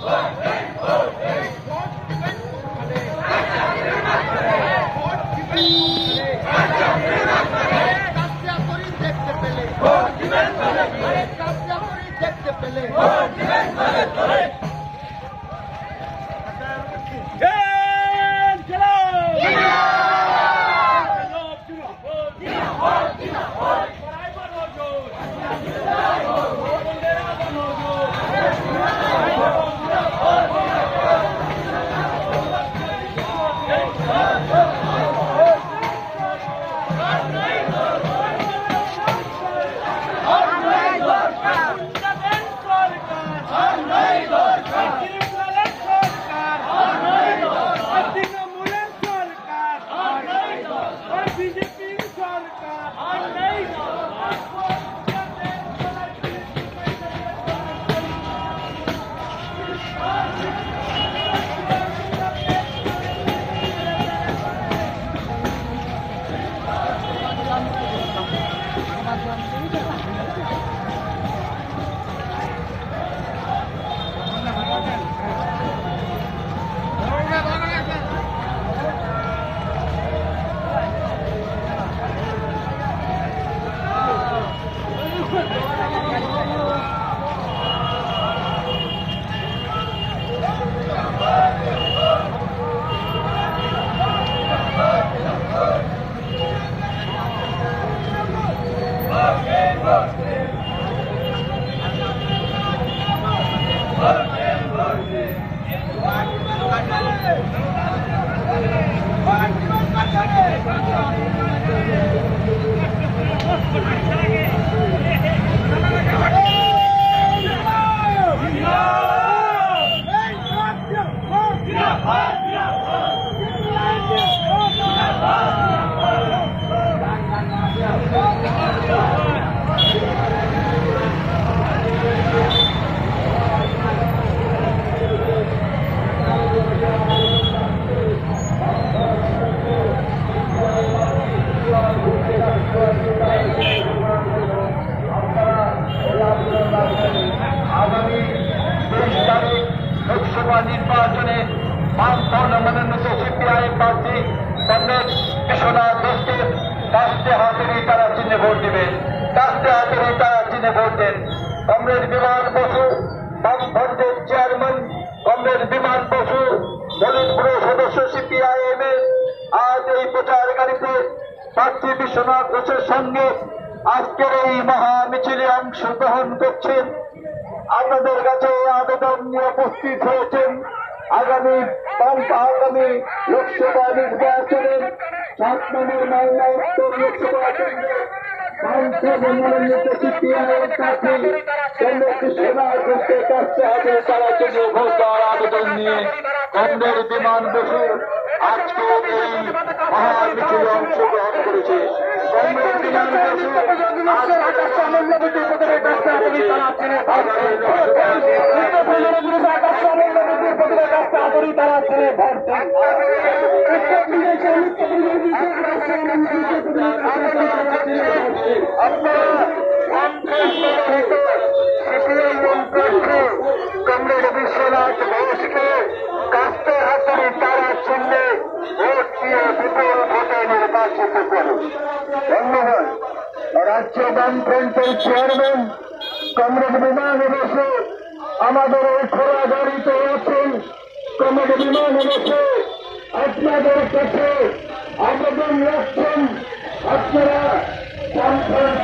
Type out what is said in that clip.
One, আগামী লোকসভা নির্বাচনে মানধন মনোনীত সিপিআই প্রার্থী কংগ্রেস বিশ্বনাথ দোষকে কাস্তে হাতেরই তারা চিহ্নে ভোট দিবেন। কাস্তে হাতেরই তারা চিহ্নে ভোট দেন। কংগ্রেস বিমান বসু বামফ্রন্টের চেয়ারম্যান কংগ্রেস বিমান বসু দলিত পুরো সদস্য সিপিআইএম এর আজ এই প্রচার গাড়িতে প্রার্থী বিশ্বনাথ ঘোষের সঙ্গে আজকের এই মহা মিছিলে অংশগ্রহণ করছেন আপনাদের কাছে আবেদন নিয়ে উপস্থিত হয়েছেন। আগামী আগামী লোকসভা নির্বাচনের সাত নম্বর মালদা উত্তর লোকসভা কেন্দ্রে সাংসদ মনোনীত সিপিআই প্রার্থী কংগ্রেস কৃষ্ণনাথ ঘোষের কাছে হাতে তারা জন্য ভোট দেওয়ার আবেদন নিয়ে কংগ্রেস বিমান বসু আজকে এই মহা মিছিলে অংশগ্রহণ করেছে। বিমান কংগ্রেস বিশ্বনাথ ঘোষকে কাস্তে হাতে তারা চিহ্নে ভোট দিয়ে বিপুল ভোটে নির্বাচিত করুন ধন্যবাদ রাজ্য বামফ্রন্টের চেয়ারম্যান কংগ্রেস বিমানে বসে আমাদের এই খোলা গাড়িতে আছেন কংগ্রেস বিমানে বসে আপনাদের কাছে আবেদন রাখছেন আপনারা বামফ্রন্ট